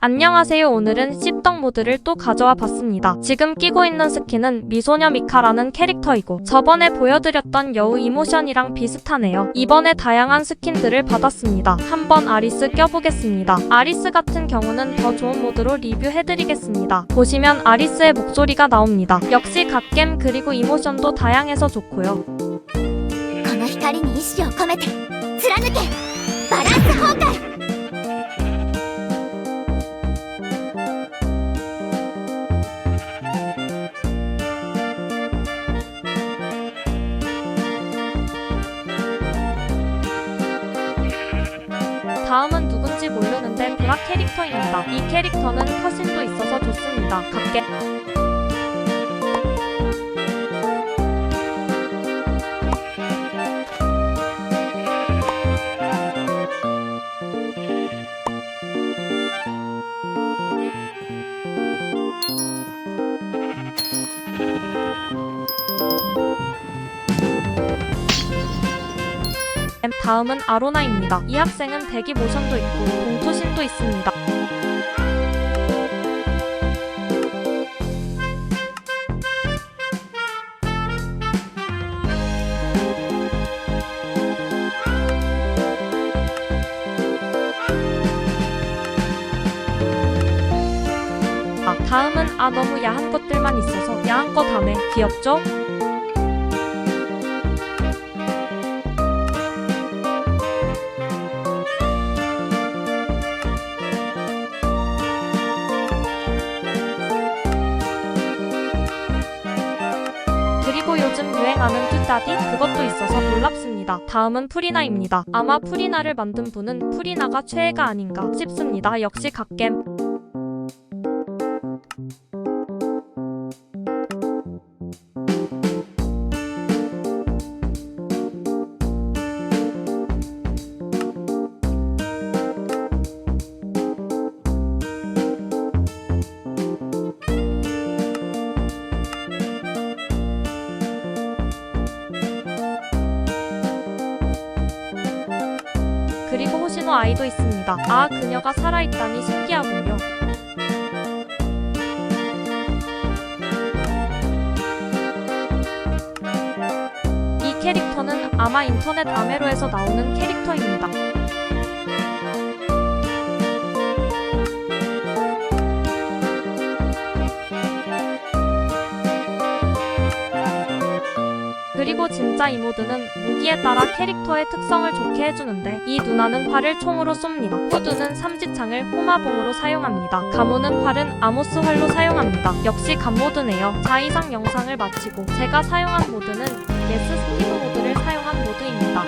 안녕하세요. 오늘은 씹덕 모드를 또 가져와 봤습니다. 지금 끼고 있는 스킨은 미소녀 미카라는 캐릭터이고 저번에 보여드렸던 여우 이모션이랑 비슷하네요. 이번에 다양한 스킨들을 받았습니다. 한번 아리스 껴보겠습니다. 아리스 같은 경우는 더 좋은 모드로 리뷰해드리겠습니다. 보시면 아리스의 목소리가 나옵니다. 역시 갓겜 그리고 이모션도 다양해서 좋고요. この光に意志を込めて貫けバランス崩壊 다음은 누군지 모르는데 브라 캐릭터입니다. 이 캐릭터는 컷신도 있어서 좋습니다. 갓겜 다음은 아로나입니다. 이 학생은 대기 모션도 있고 동투신도 있습니다. 아, 다음은 아 너무 야한 것들만 있어서 야한 거 다네 귀엽죠? 요즘 유행하는 뚜따디 그것도 있어서 놀랍습니다. 다음은 프리나입니다. 아마 프리나를 만든 분은 프리나가 최애가 아닌가 싶습니다. 역시 갓겜. 고 호시노 아이도 있습니다. 아, 그녀가 살아있다니 신기하군요. 이 캐릭터는 아마 인터넷 아메로에서 나오는 캐릭터입니다. 그리고 진짜 이 모드는 무기에 따라 캐릭터의 특성을 좋게 해주는데 이 누나는 활을 총으로 쏩니다. 후드는 삼지창을 호마봉으로 사용합니다. 가모는 활은 아모스 활로 사용합니다. 역시 간모드네요. 자 이상 영상을 마치고 제가 사용한 모드는 예스 스티브 모드를 사용한 모드입니다.